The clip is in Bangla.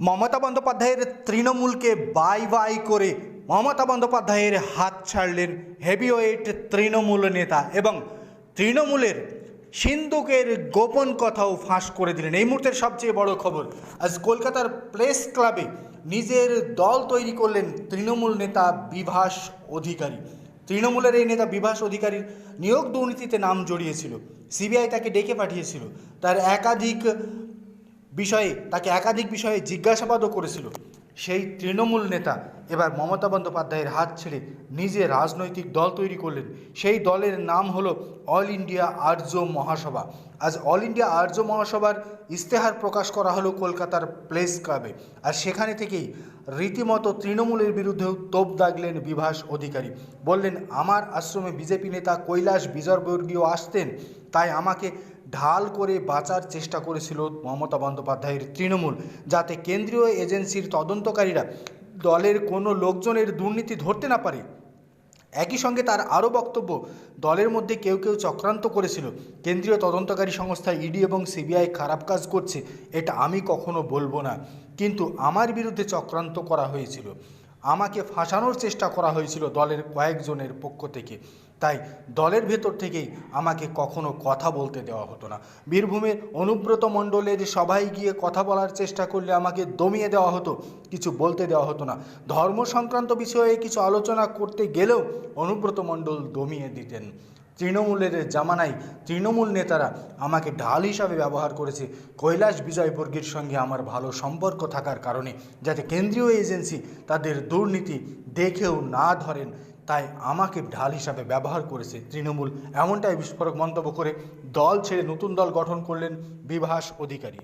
মমতা বন্দ্যোপাধ্যায়ের তৃণমূলকে বাই বাই করে মমতা বন্দ্যোপাধ্যায়ের হাত ছাড়লেন হেভিওয়েট তৃণমূল নেতা এবং তৃণমূলের সিন্ধুকের গোপন কথাও ফাঁস করে দিলেন। এই মুহূর্তের সবচেয়ে বড় খবর, আজ কলকাতার প্রেস ক্লাবে নিজের দল তৈরি করলেন তৃণমূল নেতা বিভাস অধিকারী। তৃণমূলের এই নেতা বিভাস অধিকারীর নিয়োগ দুর্নীতিতে নাম জড়িয়েছিল। সিবিআই তাকে ডেকে পাঠিয়েছিল। তার একাধিক বিষয়ে, তাকে একাধিক বিষয়ে জিজ্ঞাসাবাদও করেছিল। সেই তৃণমূল নেতা এবার মমতা বন্দ্যোপাধ্যায়ের হাত ছেড়ে নিজে রাজনৈতিক দল তৈরি করলেন। সেই দলের নাম হলো অল ইন্ডিয়া আর্য মহাসভা। আজ অল ইন্ডিয়া আর্য মহাসভার ইস্তেহার প্রকাশ করা হলো কলকাতার প্লেস ক্লাবে। আর সেখানে থেকেই রীতিমতো তৃণমূলের বিরুদ্ধেও তোপ দাগলেন বিভাস অধিকারী। বললেন, আমার আশ্রমে বিজেপি নেতা কৈলাস বিজয়বর্গীয় আসতেন, তাই আমাকে ঢাল করে বাঁচার চেষ্টা করেছিল মমতা বন্দ্যোপাধ্যায়ের তৃণমূল, যাতে কেন্দ্রীয় এজেন্সির তদন্তকারীরা দলের কোনো লোকজনের দুর্নীতি ধরতে না পারে। একই সঙ্গে তার আরও বক্তব্য, দলের মধ্যে কেউ কেউ চক্রান্ত করেছিল। কেন্দ্রীয় তদন্তকারী সংস্থা ইডি এবং সিবিআই খারাপ কাজ করছে, এটা আমি কখনো বলব না। কিন্তু আমার বিরুদ্ধে চক্রান্ত করা হয়েছিল। আমাকে ফাঁসানোর চেষ্টা করা হয়েছিল দলের কয়েকজনের পক্ষ থেকে। তাই দলের ভেতর থেকেই আমাকে কখনো কথা বলতে দেওয়া হতো না। বীরভূমের অনুব্রত মণ্ডলের সবাই গিয়ে কথা বলার চেষ্টা করলে আমাকে দমিয়ে দেওয়া হতো, কিছু বলতে দেওয়া হতো না। ধর্ম সংক্রান্ত বিষয়ে কিছু আলোচনা করতে গেলেও অনুব্রত মণ্ডল দমিয়ে দিতেন। তৃণমূলের জামানায় তৃণমূল নেতারা আমাকে ঢাল হিসাবে ব্যবহার করেছে। কৈলাস বিজয়বর্গীর সঙ্গে আমার ভালো সম্পর্ক থাকার কারণে যাতে কেন্দ্রীয় এজেন্সি তাদের দুর্নীতি দেখেও না ধরেন, তাই আমাকে ঢাল হিসাবে ব্যবহার করেছে তৃণমূল। এমনটাই বিস্ফোরক মন্তব্য করে দল ছেড়ে নতুন দল গঠন করলেন বিভাস অধিকারী।